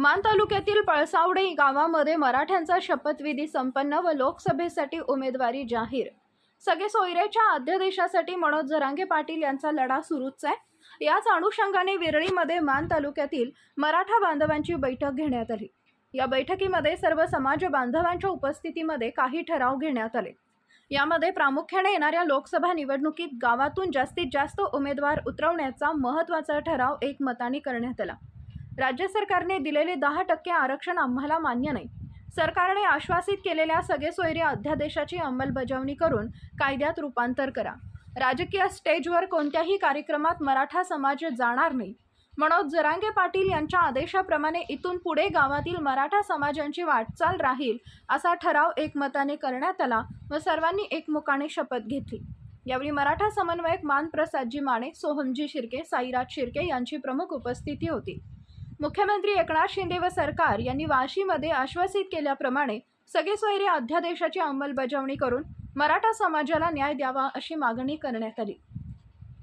मान तालुक्यातील पळसावडे गावामध्ये मराठ्यांचा शपथविधी संपन्न व लोकसभेसाठी उमेदवारी जाहीर. सगळे सोयरेच्या अध्यादेशासाठी मनोज जरांगे पाटील यांचा लढा सुरूच आहे. याच अनुषंगाने विरळीमध्ये मान तालुक्यातील मराठा बांधवांची बैठक घेण्यात आली. या बैठकीमध्ये सर्व समाज बांधवांच्या उपस्थितीमध्ये काही ठराव घेण्यात आले. यामध्ये प्रामुख्याने येणाऱ्या लोकसभा निवडणुकीत गावातून जास्तीत जास्त उमेदवार उतरवण्याचा महत्त्वाचा ठराव एकमताने करण्यात आला. राज्य सरकारने दिलेले दहा टक्के आरक्षण आम्हाला मान्य नाही. सरकारने आश्वासित केलेल्या सगळे सोयरे अध्यादेशाची अंमलबजावणी करून कायद्यात रूपांतर करा. राजकीय स्टेजवर कोणत्याही कार्यक्रमात मराठा समाज जाणार नाही. मनोज जरांगे पाटील यांच्या आदेशाप्रमाणे इथून पुढे गावातील मराठा समाजांची वाटचाल राहील असा ठराव एकमताने करण्यात आला व सर्वांनी एकमुखाने शपथ घेतली. यावेळी मराठा समन्वयक मानप्रसादजी माने सोहमजी शिर्के साईराज शिर्के यांची प्रमुख उपस्थिती होती. मुख्यमंत्री एकनाथ शिंदे व सरकार यांनी वाशीमध्ये आश्वासित केल्याप्रमाणे सगळे सोयरे अध्यादेशाची अंमलबजावणी करून मराठा समाजाला न्याय द्यावा अशी मागणी करण्यात आली.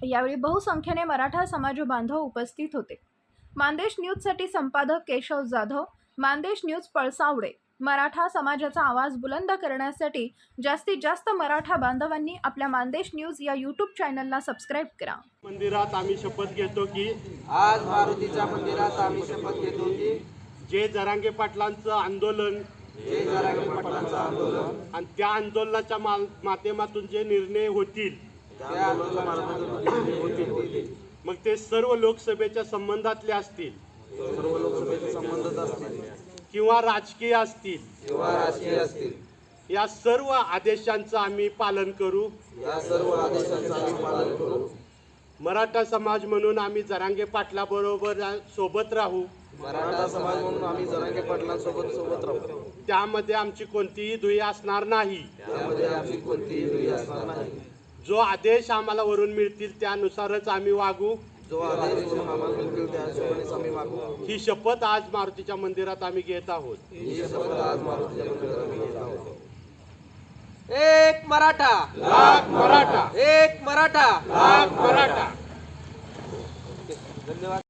यावेळी बहुसंख्येने मराठा समाज बांधव उपस्थित होते. मानदेश न्यूजसाठी संपादक केशव जाधव मानदेश न्यूज पळसावडे मराठा समाजाचा आवाज बुलंद करण्यासाठी जास्तीत जास्त मराठा बांधवांनी आपल्या मानदेश न्यूज या यूट्यूब चॅनलला सबस्क्राईब करा. मंदिरात आम्ही शपथ घेतो की आज मारुतीच्या मंदिरात आम्ही शपथ घेतो की जे जरांगे पाटलांचं आंदोलन जे जरांगे पाटलांचं आंदोलन आणि त्या आंदोलनाच्या मा- माध्यमातून जे निर्णय होतील त्या आंदोलनामध्ये होतील. मग ते सर्व लोकसभेच्या संबंधातले असतील. सर्व लोकसभेचे संबंधच असतील. किंवा राजकीय असतील. किंवा राजकीय असतील. या सर्व आदेशांचं आम्ही पालन करू. या सर्व आदेशांचं आम्ही पालन करू. मराठा समाज म्हणून आम्ही जरांगे पाटलाबरोबर सोबत राहू. मराठा समाज म्हणून आम्ही जरांगे पाटलांसोबत सोबत राहू. त्यामध्ये आमची कोणतीही दुई असणार नाही. त्यामध्ये आमची कोणतीही दुई असणार नाही. जो आदेश आम्हाला वरून मिळतील त्यानुसारच आम्ही वागू. ही शपथ आज मारुतीच्या मंदिरात आम्ही घेत आहोत. ही शपथ आज मारुतीच्या मंदिरात आम्ही घेत आहोत. एक मराठा. लाख मराठा. एक मराठा. लाख मराठा. धन्यवाद.